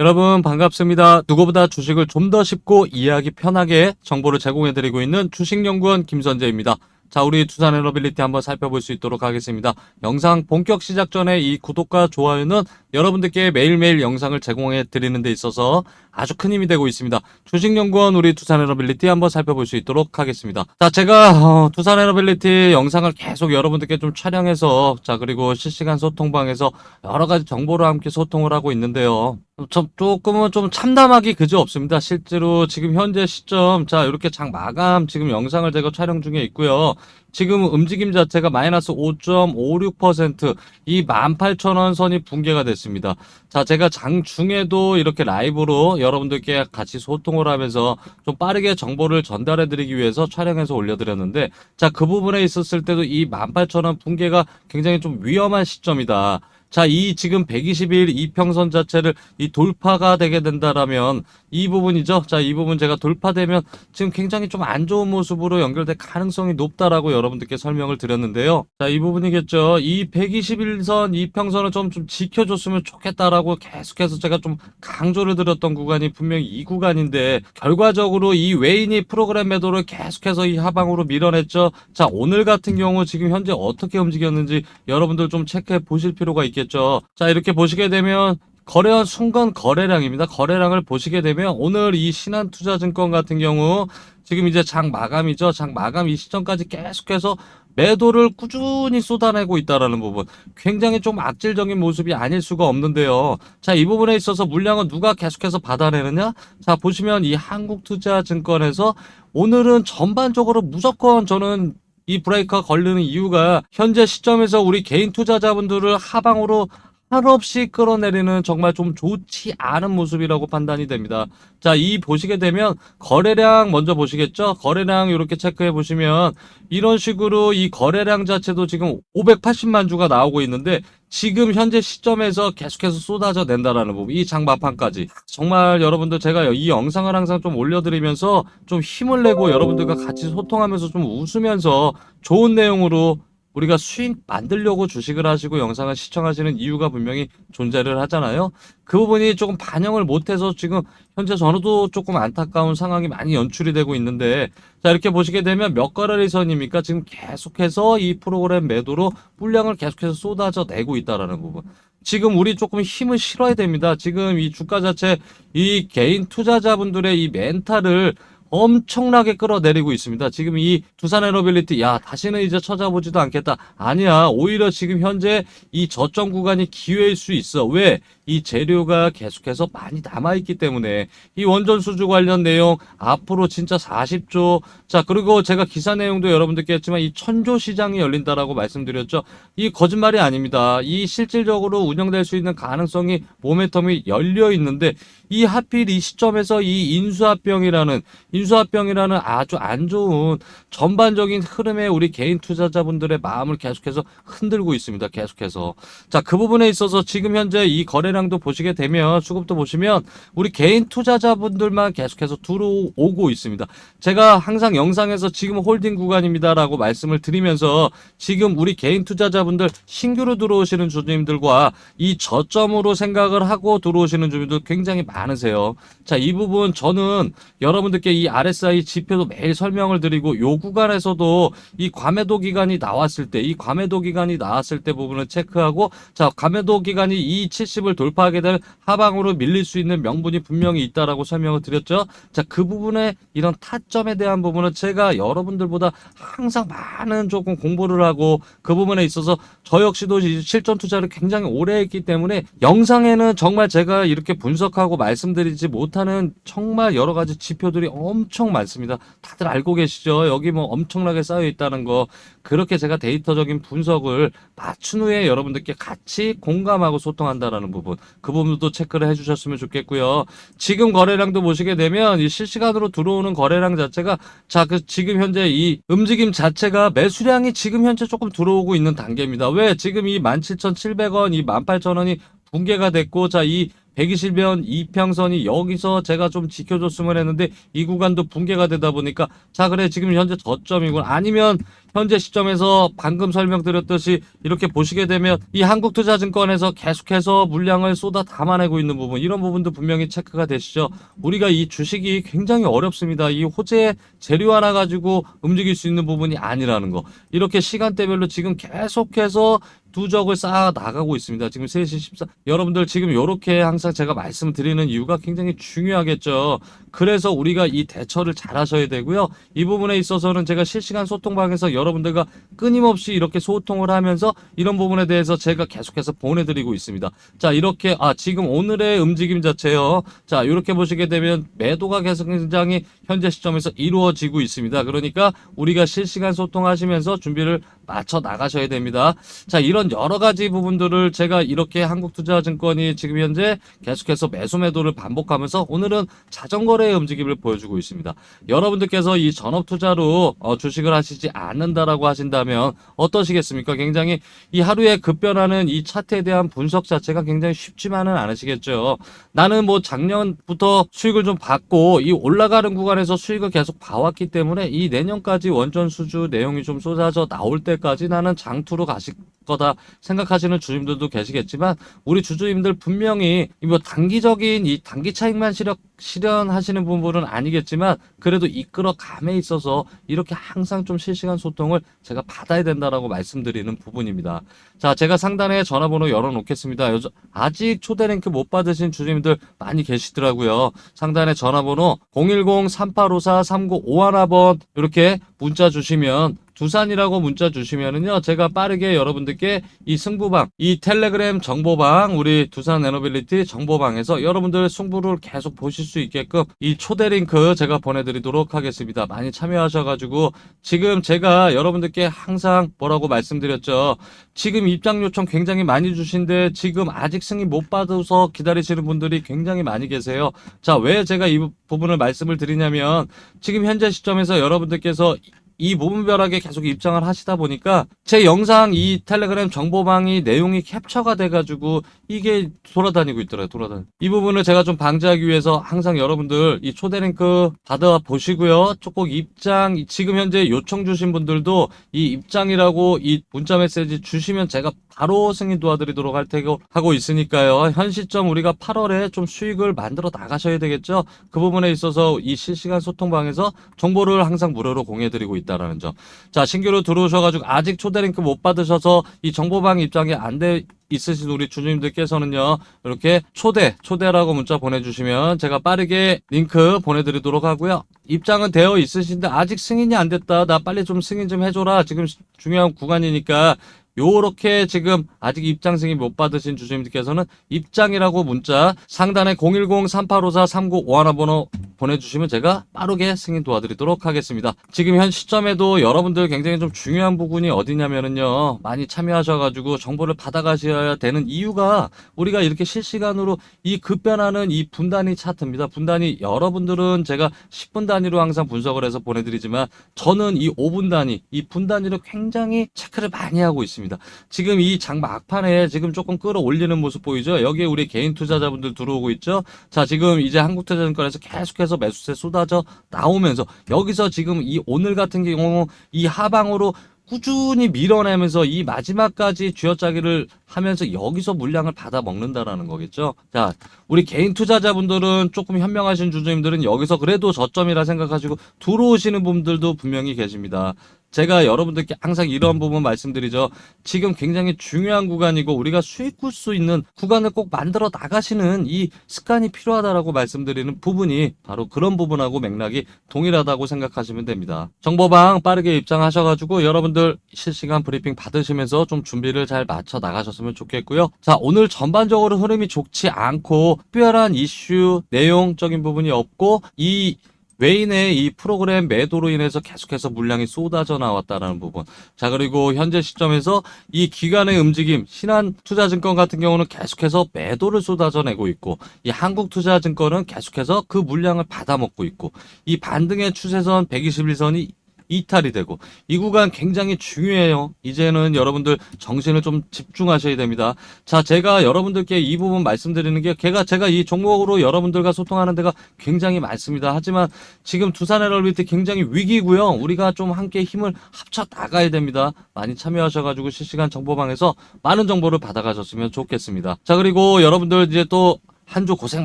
여러분 반갑습니다. 누구보다 주식을 좀 더 쉽고 이해하기 편하게 정보를 제공해드리고 있는 주식연구원 김선재입니다. 자, 우리 두산 에너빌리티 한번 살펴볼 수 있도록 하겠습니다. 영상 본격 시작 전에 이 구독과 좋아요는 여러분들께 매일매일 영상을 제공해 드리는 데 있어서 아주 큰 힘이 되고 있습니다. 주식연구원 우리 두산 에너빌리티 한번 살펴볼 수 있도록 하겠습니다. 자, 제가 어, 두산 에너빌리티 영상을 계속 여러분들께 좀 촬영해서 자, 그리고 실시간 소통방에서 여러 가지 정보를 함께 소통을 하고 있는데요. 좀 조금은 좀 참담하기 그저 없습니다. 실제로 지금 현재 시점 자 이렇게 장 마감 지금 영상을 제가 촬영 중에 있고요. 지금 움직임 자체가 마이너스 5.56%이 18,000원 선이 붕괴가 됐습니다. 자 제가 장 중에도 이렇게 라이브로 여러분들께 같이 소통을 하면서 좀 빠르게 정보를 전달해 드리기 위해서 촬영해서 올려드렸는데 자 그 부분에 있었을 때도 이 18,000원 붕괴가 굉장히 좀 위험한 시점이다. 자, 이 지금 120일 이평선 자체를 이 돌파가 되게 된다라면 이 부분이죠. 자, 이 부분 제가 돌파되면 지금 굉장히 좀 안 좋은 모습으로 연결될 가능성이 높다라고 여러분들께 설명을 드렸는데요. 자, 이 부분이겠죠. 이 121선 이평선을 좀, 좀 지켜줬으면 좋겠다라고 계속해서 제가 좀 강조를 드렸던 구간이 분명히 이 구간인데 결과적으로 이 외인이 프로그램 매도를 계속해서 이 하방으로 밀어냈죠. 자, 오늘 같은 경우 지금 현재 어떻게 움직였는지 여러분들 좀 체크해 보실 필요가 있겠죠. 자, 이렇게 보시게 되면 거래한 순간 거래량입니다. 거래량을 보시게 되면 오늘 이 신한투자증권 같은 경우 지금 이제 장 마감이죠. 장 마감 이 시점까지 계속해서 매도를 꾸준히 쏟아내고 있다라는 부분. 굉장히 좀 악질적인 모습이 아닐 수가 없는데요. 자, 이 부분에 있어서 물량은 누가 계속해서 받아내느냐? 자, 보시면 이 한국투자증권에서 오늘은 전반적으로 무조건 저는 이 브레이크가 걸리는 이유가 현재 시점에서 우리 개인 투자자분들을 하방으로 한없이 끌어내리는 정말 좀 좋지 않은 모습이라고 판단이 됩니다. 자, 이 보시게 되면 거래량 먼저 보시겠죠? 거래량 이렇게 체크해 보시면 이런 식으로 이 거래량 자체도 지금 580만 주가 나오고 있는데 지금 현재 시점에서 계속해서 쏟아져 낸다라는 부분, 이 장마판까지. 정말 여러분들 제가 이 영상을 항상 좀 올려드리면서 좀 힘을 내고 여러분들과 같이 소통하면서 좀 웃으면서 좋은 내용으로 우리가 수익 만들려고 주식을 하시고 영상을 시청하시는 이유가 분명히 존재를 하잖아요. 그 부분이 조금 반영을 못해서 지금 현재 저도 조금 안타까운 상황이 많이 연출이 되고 있는데 자 이렇게 보시게 되면 몇 거래일 선입니까? 지금 계속해서 이 프로그램 매도로 물량을 계속해서 쏟아져 내고 있다라는 부분. 지금 우리 조금 힘을 실어야 됩니다. 지금 이 주가 자체 이 개인 투자자분들의 이 멘탈을 엄청나게 끌어내리고 있습니다. 지금 이 두산 에너빌리티 야 다시는 이제 찾아보지도 않겠다. 아니야 오히려 지금 현재 이 저점 구간이 기회일 수 있어. 왜? 이 재료가 계속해서 많이 남아있기 때문에 이 원전 수주 관련 내용 앞으로 진짜 40조 자 그리고 제가 기사 내용도 여러분들께 했지만 이 천조 시장이 열린다라고 말씀드렸죠. 이 거짓말이 아닙니다. 이 실질적으로 운영될 수 있는 가능성이 모멘텀이 열려 있는데 이 하필 이 시점에서 이 인수합병이라는 인수합병이라는 아주 안 좋은 전반적인 흐름에 우리 개인 투자자분들의 마음을 계속해서 흔들고 있습니다. 계속해서 자 그 부분에 있어서 지금 현재 이 거래량도 보시게 되면 수급도 보시면 우리 개인 투자자분들만 계속해서 들어오고 있습니다. 제가 항상 영상에서 지금 홀딩 구간입니다라고 말씀을 드리면서 지금 우리 개인 투자자분들 신규로 들어오시는 주주님들과 이 저점으로 생각을 하고 들어오시는 주주님들 굉장히 많으세요. 자, 이 부분 저는 여러분들께 이 RSI 지표도 매일 설명을 드리고 요 구간에서도 이 과매도 기간이 나왔을 때, 이 과매도 기간이 나왔을 때 부분을 체크하고 자, 과매도 기간이 이 70을 돌파하게 되면 하방으로 밀릴 수 있는 명분이 분명히 있다라고 설명을 드렸죠. 자, 그 부분에 이런 타점에 대한 부분은 제가 여러분들보다 항상 많은 조금 공부를 하고 그 부분에 있어서 저 역시도 이 실전 투자를 굉장히 오래 했기 때문에 영상에는 정말 제가 이렇게 분석하고 말씀드리지 못하는 정말 여러 가지 지표들이 엄청 많습니다. 다들 알고 계시죠? 여기 뭐 엄청나게 쌓여 있다는 거. 그렇게 제가 데이터적인 분석을 맞춘 후에 여러분들께 같이 공감하고 소통한다라는 부분. 그 부분도 체크를 해 주셨으면 좋겠고요. 지금 거래량도 보시게 되면 이 실시간으로 들어오는 거래량 자체가 자, 그 지금 현재 이 움직임 자체가 매수량이 지금 현재 조금 들어오고 있는 단계입니다. 왜? 지금 이 17,700원, 이 18,000원이 붕괴가 됐고, 자, 이 120연 이평선이 여기서 제가 좀 지켜줬으면 했는데 이 구간도 붕괴가 되다 보니까 자 그래 지금 현재 저점이군 아니면 현재 시점에서 방금 설명드렸듯이 이렇게 보시게 되면 이 한국투자증권에서 계속해서 물량을 쏟아 담아내고 있는 부분 이런 부분도 분명히 체크가 되시죠. 우리가 이 주식이 굉장히 어렵습니다. 이 호재 재료 하나 가지고 움직일 수 있는 부분이 아니라는 거. 이렇게 시간대별로 지금 계속해서 두 적을 쌓아 나가고 있습니다. 지금 3시 14. 여러분들 지금 이렇게 항상 제가 말씀드리는 이유가 굉장히 중요하겠죠. 그래서 우리가 이 대처를 잘 하셔야 되고요. 이 부분에 있어서는 제가 실시간 소통방에서 여러분들과 끊임없이 이렇게 소통을 하면서 이런 부분에 대해서 제가 계속해서 보내드리고 있습니다. 자, 이렇게, 아, 지금 오늘의 움직임 자체요. 자, 이렇게 보시게 되면 매도가 계속 굉장히 현재 시점에서 이루어지고 있습니다. 그러니까 우리가 실시간 소통하시면서 준비를 맞춰 나가셔야 됩니다. 자, 이런 여러 가지 부분들을 제가 이렇게 한국투자증권이 지금 현재 계속해서 매수 매도를 반복하면서 오늘은 자전거래의 움직임을 보여주고 있습니다. 여러분들께서 이 전업 투자로 어, 주식을 하시지 않는다라고 하신다면 어떠시겠습니까? 굉장히 이 하루에 급변하는 이 차트에 대한 분석 자체가 굉장히 쉽지만은 않으시겠죠. 나는 뭐 작년부터 수익을 좀 받고 이 올라가는 구간에서 수익을 계속 봐왔기 때문에 이 내년까지 원전 수주 내용이 좀 쏟아져 나올 때 까지 나는 장투로 가실 거다 생각하시는 주주님들도 계시겠지만 우리 주주님들 분명히 이뭐 단기적인 이 단기 차익만 실현 실현하시는 부분은 아니겠지만 그래도 이끌어 감에 있어서 이렇게 항상 좀 실시간 소통을 제가 받아야 된다라고 말씀드리는 부분입니다. 자, 제가 상단에 전화번호 열어놓겠습니다. 요- 아직 초대 링크 못 받으신 주주님들 많이 계시더라고요. 상단에 전화번호 010-3854-3951번 이렇게 문자 주시면 두산이라고 문자 주시면은요, 제가 빠르게 여러분들께 이 승부방, 이 텔레그램 정보방, 우리 두산 에너빌리티 정보방에서 여러분들 승부를 계속 보실 수 있게끔 이 초대 링크 제가 보내드리도록 하겠습니다. 많이 참여하셔가지고 지금 제가 여러분들께 항상 뭐라고 말씀드렸죠. 지금 입장 요청 굉장히 많이 주신데 지금 아직 승인 못 받아서 기다리시는 분들이 굉장히 많이 계세요. 자, 왜 제가 이 부- 부분을 말씀을 드리냐면 지금 현재 시점에서 여러분들께서 이 부분별하게 계속 입장을 하시다 보니까 제 영상 이 텔레그램 정보방이 내용이 캡처가 돼가지고 이게 돌아다니고 있더라고요. 돌아다니. 이 부분을 제가 좀 방지하기 위해서 항상 여러분들 이 초대 링크 받아 보시고요. 꼭 입장 지금 현재 요청 주신 분들도 이 입장이라고 이 문자 메시지 주시면 제가 바로 승인 도와드리도록 할 테고 하고 있으니까요. 현 시점 우리가 8월에 좀 수익을 만들어 나가셔야 되겠죠. 그 부분에 있어서 이 실시간 소통방에서 정보를 항상 무료로 공유해드리고 있다라는 점. 자, 신규로 들어오셔가지고 아직 초대 링크 못 받으셔서 이 정보방 입장이 안돼 있으신 우리 주주님들께서는요, 이렇게 초대, 초대라고 문자 보내주시면 제가 빠르게 링크 보내드리도록 하고요. 입장은 되어 있으신데 아직 승인이 안 됐다. 나 빨리 좀 승인 좀 해줘라. 지금 중요한 구간이니까 요렇게 지금 아직 입장 승인 못 받으신 주주님들께서는 입장이라고 문자 상단에 010-3854-3951 번호 보내주시면 제가 빠르게 승인 도와드리도록 하겠습니다. 지금 현 시점에도 여러분들 굉장히 좀 중요한 부분이 어디냐면은요. 많이 참여하셔가지고 정보를 받아가셔야 되는 이유가 우리가 이렇게 실시간으로 이 급변하는 이 분단위 차트입니다. 분단위 여러분들은 제가 10분 단위로 항상 분석을 해서 보내드리지만 저는 이 5분 단위, 이 분 단위로 굉장히 체크를 많이 하고 있습니다. 지금 이 장 막판에 지금 조금 끌어올리는 모습 보이죠? 여기에 우리 개인 투자자분들 들어오고 있죠? 자, 지금 이제 한국투자증권에서 계속해서 매수세 쏟아져 나오면서 여기서 지금 이 오늘 같은 경우 이 하방으로 꾸준히 밀어내면서 이 마지막까지 쥐어짜기를 하면서 여기서 물량을 받아 먹는다라는 거겠죠. 자, 우리 개인 투자자분들은 조금 현명하신 주주님들은 여기서 그래도 저점이라 생각하시고 들어오시는 분들도 분명히 계십니다. 제가 여러분들께 항상 이런 부분 말씀드리죠. 지금 굉장히 중요한 구간이고 우리가 수익 꿀수 있는 구간을 꼭 만들어 나가시는 이 습관이 필요하다라고 말씀드리는 부분이 바로 그런 부분하고 맥락이 동일하다고 생각하시면 됩니다. 정보방 빠르게 입장하셔가지고 여러분들 실시간 브리핑 받으시면서 좀 준비를 잘 맞춰 나가셨으면 좋겠고요. 자, 오늘 전반적으로 흐름이 좋지 않고 특별한 이슈 내용적인 부분이 없고 이 외인의 이 프로그램 매도로 인해서 계속해서 물량이 쏟아져 나왔다라는 부분. 자, 그리고 현재 시점에서 이 기관의 움직임, 신한 투자증권 같은 경우는 계속해서 매도를 쏟아져 내고 있고, 이 한국 투자증권은 계속해서 그 물량을 받아먹고 있고, 이 반등의 추세선 121선이 이탈이 되고 이 구간 굉장히 중요해요. 이제는 여러분들 정신을 좀 집중하셔야 됩니다. 자, 제가 여러분들께 이 부분 말씀드리는 게 제가 제가 이 종목으로 여러분들과 소통하는 데가 굉장히 많습니다. 하지만 지금 두산 에럴비트 굉장히 위기고요. 우리가 좀 함께 힘을 합쳐 나가야 됩니다. 많이 참여하셔가지고 실시간 정보방에서 많은 정보를 받아가셨으면 좋겠습니다. 자, 그리고 여러분들 이제 또 한 주 고생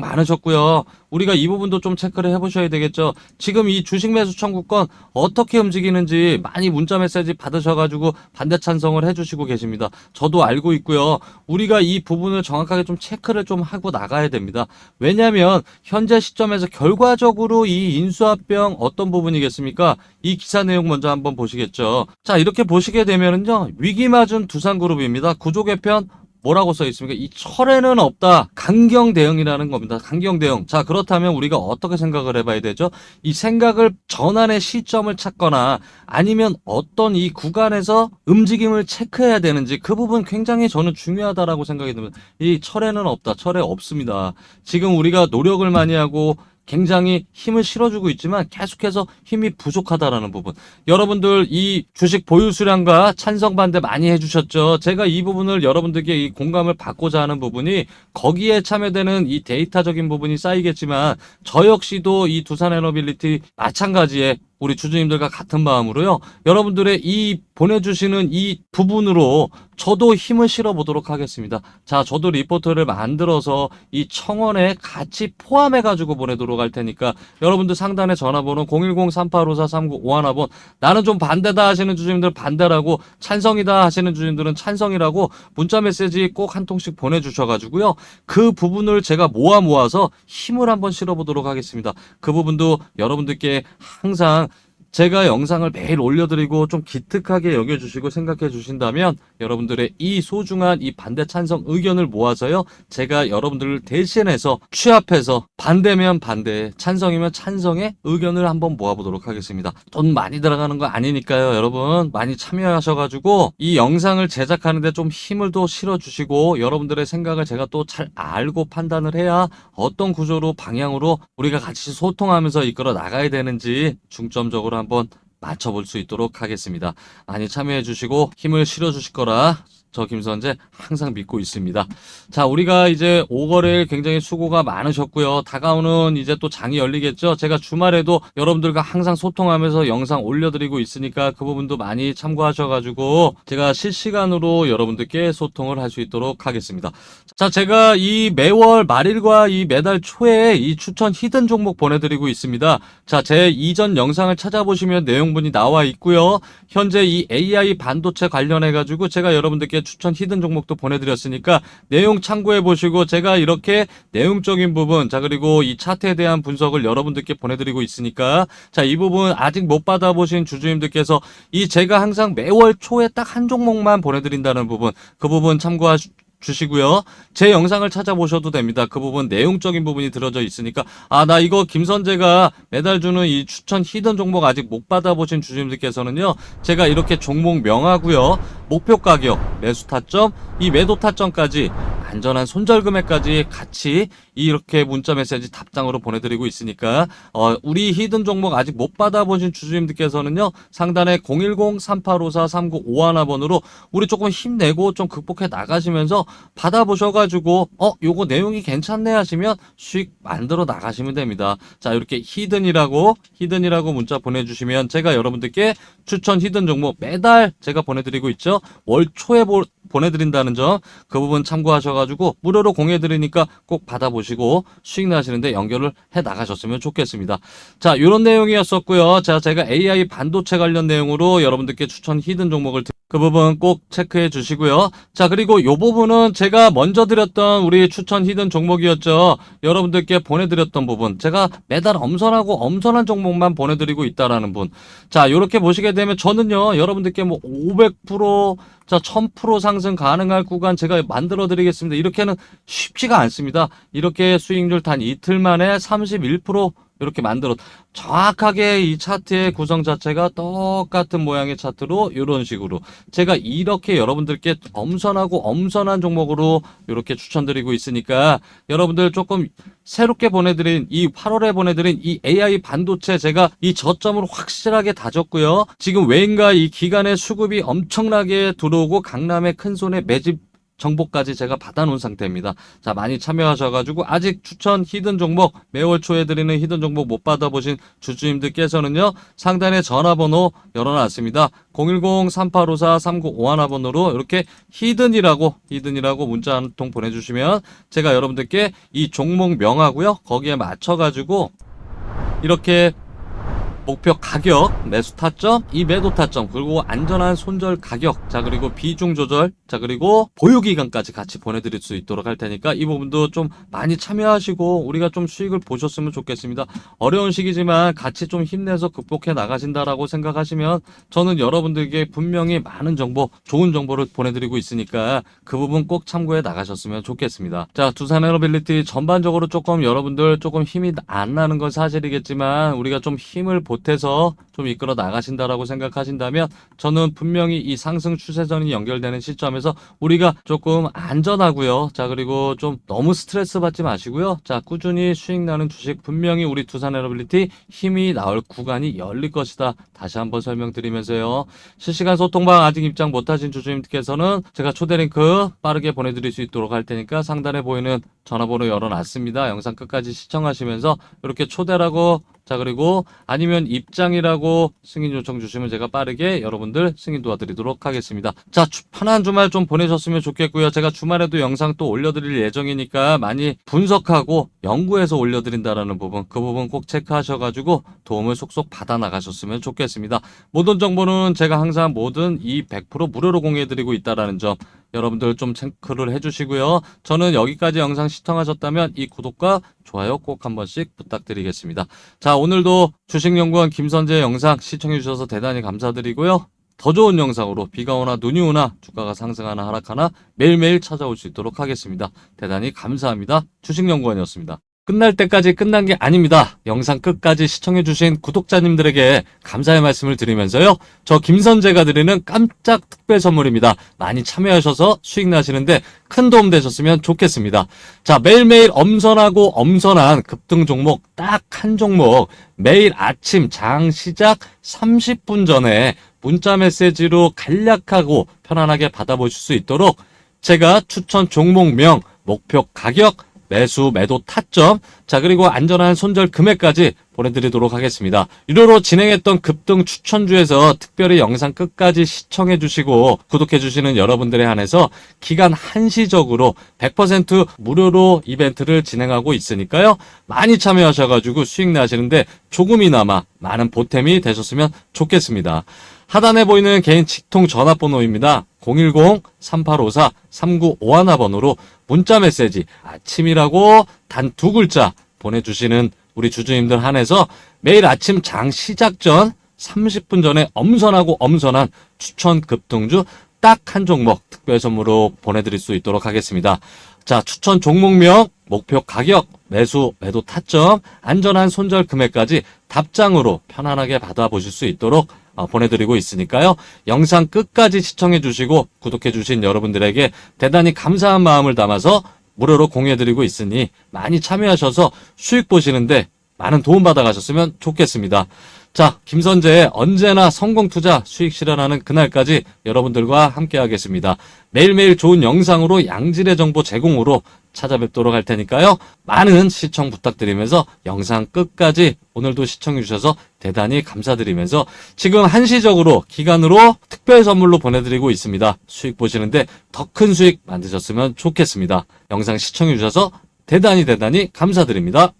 많으셨고요. 우리가 이 부분도 좀 체크를 해보셔야 되겠죠. 지금 이 주식 매수 청구권 어떻게 움직이는지 많이 문자 메시지 받으셔가지고 반대 찬성을 해주시고 계십니다. 저도 알고 있고요. 우리가 이 부분을 정확하게 좀 체크를 좀 하고 나가야 됩니다. 왜냐하면 현재 시점에서 결과적으로 이 인수합병 어떤 부분이겠습니까? 이 기사 내용 먼저 한번 보시겠죠. 자 이렇게 보시게 되면은요 위기 맞은 두산그룹입니다. 구조 개편 뭐라고 써 있습니까? 이 철에는 없다. 강경 대응이라는 겁니다. 강경 대응. 자, 그렇다면 우리가 어떻게 생각을 해봐야 되죠? 이 생각을 전환의 시점을 찾거나 아니면 어떤 이 구간에서 움직임을 체크해야 되는지 그 부분 굉장히 저는 중요하다라고 생각이 듭니다. 이 철에는 없다. 철에 없습니다. 지금 우리가 노력을 많이 하고 굉장히 힘을 실어주고 있지만 계속해서 힘이 부족하다라는 부분. 여러분들 이 주식 보유 수량과 찬성 반대 많이 해주셨죠. 제가 이 부분을 여러분들께 이 공감을 받고자 하는 부분이 거기에 참여되는 이 데이터적인 부분이 쌓이겠지만 저 역시도 이 두산 에너빌리티 마찬가지에 우리 주주님들과 같은 마음으로요. 여러분들의 이 보내주시는 이 부분으로 저도 힘을 실어 보도록 하겠습니다. 자, 저도 리포트를 만들어서 이 청원에 같이 포함해 가지고 보내도록 할 테니까 여러분들 상단에 전화번호 010-3854-3951번 나는 좀 반대다 하시는 주주님들 반대라고 찬성이다 하시는 주주님들은 찬성이라고 문자 메시지 꼭 한 통씩 보내 주셔 가지고요. 그 부분을 제가 모아 모아서 힘을 한번 실어 보도록 하겠습니다. 그 부분도 여러분들께 항상 제가 영상을 매일 올려드리고 좀 기특하게 여겨주시고 생각해 주신다면 여러분들의 이 소중한 이 반대 찬성 의견을 모아서요. 제가 여러분들을 대신해서 취합해서 반대면 반대, 찬성이면 찬성의 의견을 한번 모아보도록 하겠습니다. 돈 많이 들어가는 거 아니니까요. 여러분 많이 참여하셔가지고 이 영상을 제작하는데 좀 힘을 또 실어주시고 여러분들의 생각을 제가 또 잘 알고 판단을 해야 어떤 구조로 방향으로 우리가 같이 소통하면서 이끌어 나가야 되는지 중점적으로 한번 맞춰볼 수 있도록 하겠습니다. 많이 참여해 주시고 힘을 실어 주실 거라 저 김선재 항상 믿고 있습니다. 자, 우리가 이제 5거래일 굉장히 수고가 많으셨고요. 다가오는 이제 또 장이 열리겠죠. 제가 주말에도 여러분들과 항상 소통하면서 영상 올려드리고 있으니까 그 부분도 많이 참고하셔가지고 제가 실시간으로 여러분들께 소통을 할 수 있도록 하겠습니다. 자, 제가 이 매월 말일과 이 매달 초에 이 추천 히든 종목 보내드리고 있습니다. 자, 제 이전 영상을 찾아보시면 내용분이 나와 있고요. 현재 이 AI 반도체 관련해가지고 제가 여러분들께 추천 히든 종목도 보내드렸으니까 내용 참고해 보시고 제가 이렇게 내용적인 부분, 자, 그리고 이 차트에 대한 분석을 여러분들께 보내드리고 있으니까 자, 이 부분 아직 못 받아보신 주주님들께서 이 제가 항상 매월 초에 딱 한 종목만 보내드린다는 부분, 그 부분 참고하 주시고요. 제 영상을 찾아보셔도 됩니다. 그 부분 내용적인 부분이 들어져 있으니까 아 나 이거 김선재가 매달 주는 이 추천 히든 종목 아직 못 받아보신 주주님들께서는요. 제가 이렇게 종목 명하고요. 목표 가격, 매수 타점, 이 매도 타점까지 안전한 손절 금액까지 같이 이렇게 문자 메시지 답장으로 보내드리고 있으니까 어, 우리 히든 종목 아직 못 받아보신 주주님들께서는요 상단에 010-3854-3951번으로 우리 조금 힘내고 좀 극복해 나가시면서 받아보셔가지고 어 요거 내용이 괜찮네 하시면 수익 만들어 나가시면 됩니다. 자 이렇게 히든이라고 히든이라고 문자 보내주시면 제가 여러분들께 추천 히든 종목 매달 제가 보내드리고 있죠. 월 초에 보, 보내드린다는 점 그 부분 참고하셔가지고 무료로 공유해드리니까 꼭 받아보시고 수익 나시는데 연결을 해 나가셨으면 좋겠습니다. 자, 이런 내용이었었고요. 자, 제가 AI 반도체 관련 내용으로 여러분들께 추천 히든 종목을 드- 그 부분 꼭 체크해 주시고요. 자, 그리고 요 부분은 제가 먼저 드렸던 우리 추천 히든 종목이었죠. 여러분들께 보내드렸던 부분. 제가 매달 엄선하고 엄선한 종목만 보내드리고 있다라는 분. 자, 요렇게 보시게 되면 저는요, 여러분들께 뭐 500%, 자, 1000% 상승 가능할 구간 제가 만들어 드리겠습니다. 이렇게는 쉽지가 않습니다. 이렇게 수익률 단 이틀 만에 31% 이렇게 만들어 정확하게 이 차트의 구성 자체가 똑같은 모양의 차트로 이런 식으로 제가 이렇게 여러분들께 엄선하고 엄선한 종목으로 이렇게 추천드리고 있으니까 여러분들 조금 새롭게 보내드린 이 8월에 보내드린 이 AI 반도체 제가 이 저점을 확실하게 다졌고요. 지금 외인과 이 기간의 수급이 엄청나게 들어오고 강남의 큰 손에 매집 정보까지 제가 받아놓은 상태입니다. 자, 많이 참여하셔가지고 아직 추천 히든 종목 매월 초에 드리는 히든 종목 못 받아보신 주주님들께서는요 상단에 전화번호 열어놨습니다. 010-3854-3951번으로 이렇게 히든이라고 히든이라고 문자 한 통 보내주시면 제가 여러분들께 이 종목 명하고요 거기에 맞춰가지고 이렇게 목표 가격, 매수 타점, 이 매도 타점, 그리고 안전한 손절 가격, 자, 그리고 비중 조절, 자, 그리고 보유 기간까지 같이 보내드릴 수 있도록 할 테니까 이 부분도 좀 많이 참여하시고 우리가 좀 수익을 보셨으면 좋겠습니다. 어려운 시기지만 같이 좀 힘내서 극복해 나가신다라고 생각하시면 저는 여러분들께 분명히 많은 정보, 좋은 정보를 보내드리고 있으니까 그 부분 꼭 참고해 나가셨으면 좋겠습니다. 자, 두산 에너빌리티 전반적으로 조금 여러분들 조금 힘이 안 나는 건 사실이겠지만 우리가 좀 힘을 보 태서 좀 이끌어 나가신다라고 생각하신다면 저는 분명히 이 상승 추세선이 연결되는 시점에서 우리가 조금 안전하고요. 자, 그리고 좀 너무 스트레스 받지 마시고요. 자, 꾸준히 수익 나는 주식 분명히 우리 두산 에너빌리티 힘이 나올 구간이 열릴 것이다. 다시 한번 설명드리면서요. 실시간 소통방 아직 입장 못하신 주주님께서는 제가 초대 링크 빠르게 보내드릴 수 있도록 할 테니까 상단에 보이는 전화번호 열어놨습니다. 영상 끝까지 시청하시면서 이렇게 초대라고 자 그리고 아니면 입장이라고 승인 요청 주시면 제가 빠르게 여러분들 승인 도와드리도록 하겠습니다. 자 주- 편한 주말 좀 보내셨으면 좋겠고요. 제가 주말에도 영상 또 올려드릴 예정이니까 많이 분석하고 연구해서 올려드린다라는 부분 그 부분 꼭 체크하셔가지고 도움을 속속 받아 나가셨으면 좋겠습니다. 모든 정보는 제가 항상 모든 이 100% 무료로 공유해드리고 있다라는 점 여러분들 좀 체크를 해주시고요. 저는 여기까지 영상 시청하셨다면 이 구독과 좋아요 꼭 한 번씩 부탁드리겠습니다. 자, 오늘도 주식연구원 김선재 영상 시청해주셔서 대단히 감사드리고요. 더 좋은 영상으로 비가 오나 눈이 오나 주가가 상승하나 하락하나 매일매일 찾아올 수 있도록 하겠습니다. 대단히 감사합니다. 주식연구원이었습니다. 끝날 때까지 끝난 게 아닙니다. 영상 끝까지 시청해주신 구독자님들에게 감사의 말씀을 드리면서요. 저 김선재가 드리는 깜짝 특별 선물입니다. 많이 참여하셔서 수익 나시는데 큰 도움 되셨으면 좋겠습니다. 자, 매일매일 엄선하고 엄선한 급등 종목 딱 한 종목 매일 아침 장 시작 30분 전에 문자 메시지로 간략하고 편안하게 받아보실 수 있도록 제가 추천 종목명, 목표 가격, 매수, 매도 타점, 자, 그리고 안전한 손절 금액까지 보내드리도록 하겠습니다. 유료로 진행했던 급등 추천주에서 특별히 영상 끝까지 시청해 주시고 구독해 주시는 여러분들에 한해서 기간 한시적으로 100% 무료로 이벤트를 진행하고 있으니까요. 많이 참여하셔가지고 수익 나시는데 조금이나마 많은 보탬이 되셨으면 좋겠습니다. 하단에 보이는 개인 직통 전화번호입니다. 010-3854-3951번으로 문자 메시지 아침이라고 단 두 글자 보내주시는 우리 주주님들 한해서 매일 아침 장 시작 전 30분 전에 엄선하고 엄선한 추천 급등주 딱 한 종목 특별 선물로 보내드릴 수 있도록 하겠습니다. 자, 추천 종목명, 목표 가격, 매수, 매도 타점, 안전한 손절 금액까지 답장으로 편안하게 받아보실 수 있도록 어, 보내드리고 있으니까요. 영상 끝까지 시청해 주시고 구독해 주신 여러분들에게 대단히 감사한 마음을 담아서 무료로 공유해드리고 있으니 많이 참여하셔서 수익 보시는데 많은 도움 받아가셨으면 좋겠습니다. 자, 김선재의 언제나 성공 투자 수익 실현하는 그날까지 여러분들과 함께 하겠습니다. 매일매일 좋은 영상으로 양질의 정보 제공으로 찾아뵙도록 할 테니까요. 많은 시청 부탁드리면서 영상 끝까지 오늘도 시청해 주셔서 대단히 감사드리면서 지금 한시적으로 기간으로 특별 선물로 보내드리고 있습니다. 수익 보시는데 더 큰 수익 만드셨으면 좋겠습니다. 영상 시청해 주셔서 대단히 대단히 감사드립니다.